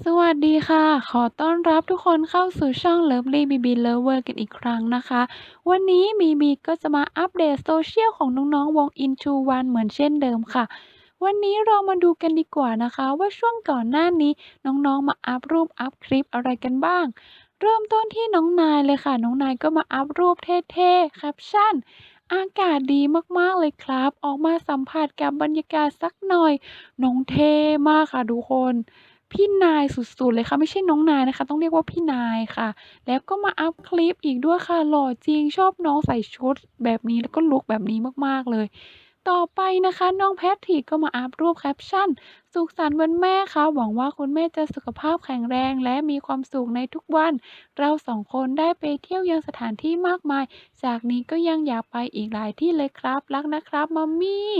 สวัสดีค่ะ ขอต้อนรับทุกคนเข้าสู่ช่อง Lovely BB Lover กันอีกครั้งนะคะ วันนี้บีบีก็จะมาอัปเดตโซเชียลของน้องๆวง In2One เหมือนเช่นเดิมค่ะ วันนี้เรามาดูกันดีกว่านะคะ ว่าช่วงก่อนหน้านี้น้องๆมาอัปรูปอัปคลิปอะไรกันบ้าง เริ่มต้นที่น้องนายเลยค่ะ น้องนายก็มาอัปรูปเท่ๆแคปชั่นอากาศดีมากๆเลยครับ ออกมาสัมผัสกับบรรยากาศสักหน่อยน้องเท่มากค่ะทุกคน พี่นายสุดๆเลยค่ะ ไม่ใช่น้องนายนะคะ ต้องเรียกว่าพี่นายค่ะ แล้วก็มาอัปคลิปอีกด้วยค่ะ หล่อจริงชอบน้องใส่ชุดแบบนี้แล้วก็ลุกแบบนี้มากๆเลย ต่อไปนะคะน้องแพทริกก็มาอัปรูปแคปชั่น สุขสันต์วันแม่ค่ะ หวังว่าคุณแม่จะสุขภาพแข็งแรงและมีความสุขในทุกวัน เราสองคนได้ไปเที่ยวยังสถานที่มากมาย จากนี้ก็ยังอยากไปอีกหลายที่เลยครับ รักนะครับมัมมี่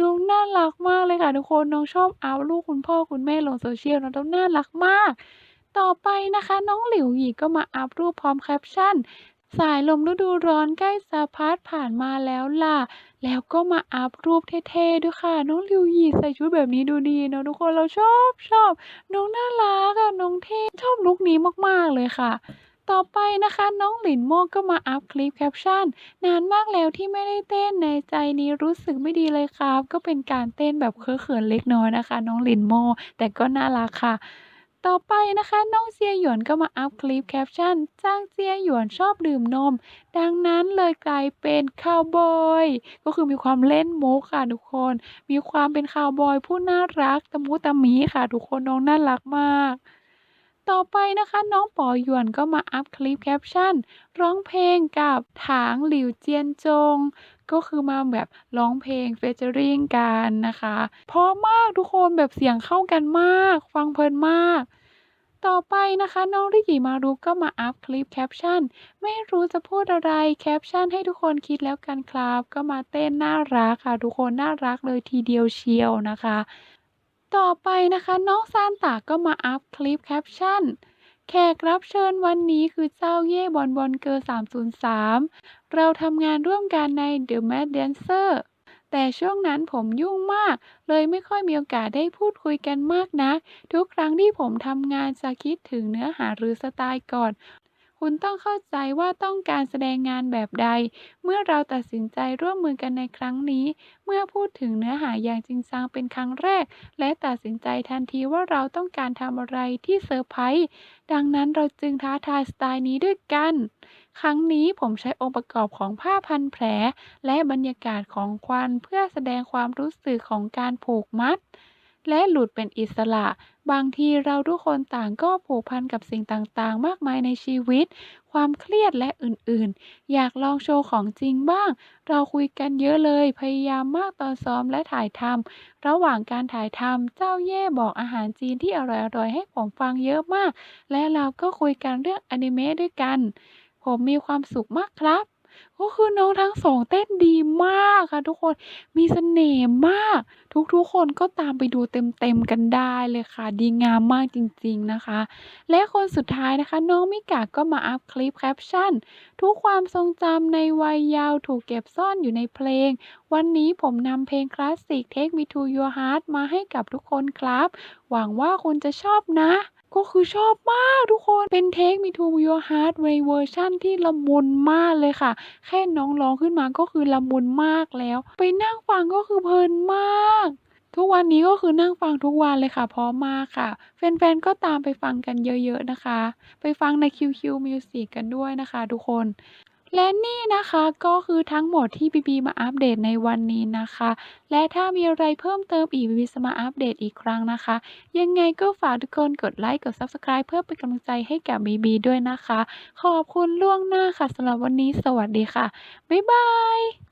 น้องน่ารักมากเลยค่ะทุกคนน้องชอบอัปรูปคุณพ่อคุณแม่ลง social เนาะแล้วน่ารักมาก ต่อไปนะคะ น้องหลิวหยีก็มาอัปรูปพร้อมแคปชั่น สายลมฤดูร้อนใกล้จะพัดผ่านมาแล้วล่ะ แล้วก็มาอัปรูปเท่ๆด้วยค่ะ น้องลิวหยีใส่ชุดแบบนี้ดูดีเนาะทุกคนเราชอบชอบ น้องน่ารักอะน้องเท่ชอบลุกนี้มากๆเลยค่ะ ต่อไปนะคะน้องหลินโมก็มาอัปคลิปแคปชั่น นานมากแล้วที่ไม่ได้เต้นในใจนี้รู้สึกไม่ดีเลยครับ ก็เป็นการเต้นแบบเคอะเขินเล็กน้อยนะคะ น้องหลินโม แต่ก็น่ารักค่ะ ต่อไปนะคะ น้องเจียหยวนก็มาอัปคลิปแคปชั่นจ้างเจียหยวนชอบดื่มนม ดังนั้นเลยกลายเป็นคาวบอย ก็คือมีความเล่นมุกค่ะทุกคน มีความเป็นคาวบอยผู้น่ารักตะมุตะมีค่ะทุกคนน้องน่ารักมาก ต่อไปนะคะ น้องป๋อหยวนก็มาอัปคลิปแคปชั่น ร้องเพลงกับถางหลิวเจียนจง ก็คือมาแบบร้องเพลง featuring กันนะคะเพราะมากทุกคนแบบเสียงเข้ากันมาก ฟังเพลินมาก ต่อไปนะคะน้องริกิมารุก็มาอัปคลิปแคปชั่น ไม่รู้จะพูดอะไรแคปชั่นให้ทุกคนคิดแล้วกันครับ ก็มาเต้นน่ารักค่ะ ทุกคนน่ารักเลยทีเดียวเชียวนะคะ ต่อไปนะคะน้องซานตาก็มาอัปคลิปแคปชั่น แขกรับเชิญวันนี้คือเจ้าเย่บอนบอนเกอร์303 เราทำงานร่วมกันใน The Mad Dancer แต่ช่วงนั้นผมยุ่งมาก เลยไม่ค่อยมีโอกาสได้พูดคุยกันมากนัก ทุกครั้งที่ผมทำงานจะคิดถึงเนื้อหาหรือสไตล์ก่อน คุณต้องเข้าใจว่าต้องการแสดงงานแบบใด เมื่อเราตัดสินใจร่วมมือกันในครั้งนี้ เมื่อพูดถึงเนื้อหาอย่างจริงจังเป็นครั้งแรก และตัดสินใจทันทีว่าเราต้องการทำอะไรที่เซอร์ไพรส์ดังนั้นเราจึงท้าทายสไตล์นี้ด้วยกัน ครั้งนี้ผมใช้องค์ประกอบของผ้าพันแผล และบรรยากาศของควันเพื่อแสดงความรู้สึกของการผูกมัด และหลุดเป็นอิสระ บางทีเราทุกคนต่างก็ผูกพันกับสิ่งต่างๆ มากมายในชีวิต ความเครียดและอื่นๆ อยากลองโชว์ของจริงบ้าง เราคุยกันเยอะเลย พยายามมากตอนซ้อมและถ่ายทำระหว่างการถ่ายทำเจ้าเย่บอกอาหารจีนที่อร่อยๆ ให้ผมฟังเยอะมาก และเราก็คุยกันเรื่องอนิเมะด้วยกัน ผมมีความสุขมากครับ ก็คือน้องทั้งสองเต้นดีมากค่ะทุกคน มีเสน่ห์มาก ทุกๆคนก็ตามไปดูเต็มๆกันได้เลยค่ะ ดีงามมากจริงๆนะคะ และคนสุดท้ายนะคะ น้องมิกาก็มาอัปคลิปแคปชั่น ทุกความทรงจำในวัยยาวถูกเก็บซ่อนอยู่ในเพลง วันนี้ผมนำเพลงคลาสสิก Take Me to Your Heart มาให้กับทุกคนครับ หวังว่าคุณจะชอบนะ ก็คือชอบมากทุกคน เป็น Take Me to Your Heart ในเวอร์ชันที่ละมุนมากเลยค่ะ แค่น้องร้องขึ้นมาก็คือละมุนมากแล้ว ไปนั่งฟังก็คือเพลินมาก ทุกวันนี้ก็คือนั่งฟังทุกวันเลยค่ะพร้อมมากค่ะ แฟนๆ ก็ตามไปฟังกันเยอะๆนะคะ ไปฟังใน QQ Music กันด้วยนะคะทุกคน และนี่นะคะก็คือทั้งหมดที่บีบีมาอัปเดตในวันนี้นะคะ และถ้ามีอะไรเพิ่มเติมอีกบีบีจะมาอัปเดตอีกครั้งนะคะ ยังไงก็ฝากทุกคนกดไลค์กด Subscribe เพื่อเป็นกำลังใจให้กับบีบีด้วยนะคะ ขอบคุณล่วงหน้าค่ะสำหรับวันนี้สวัสดีค่ะ บ๊ายบาย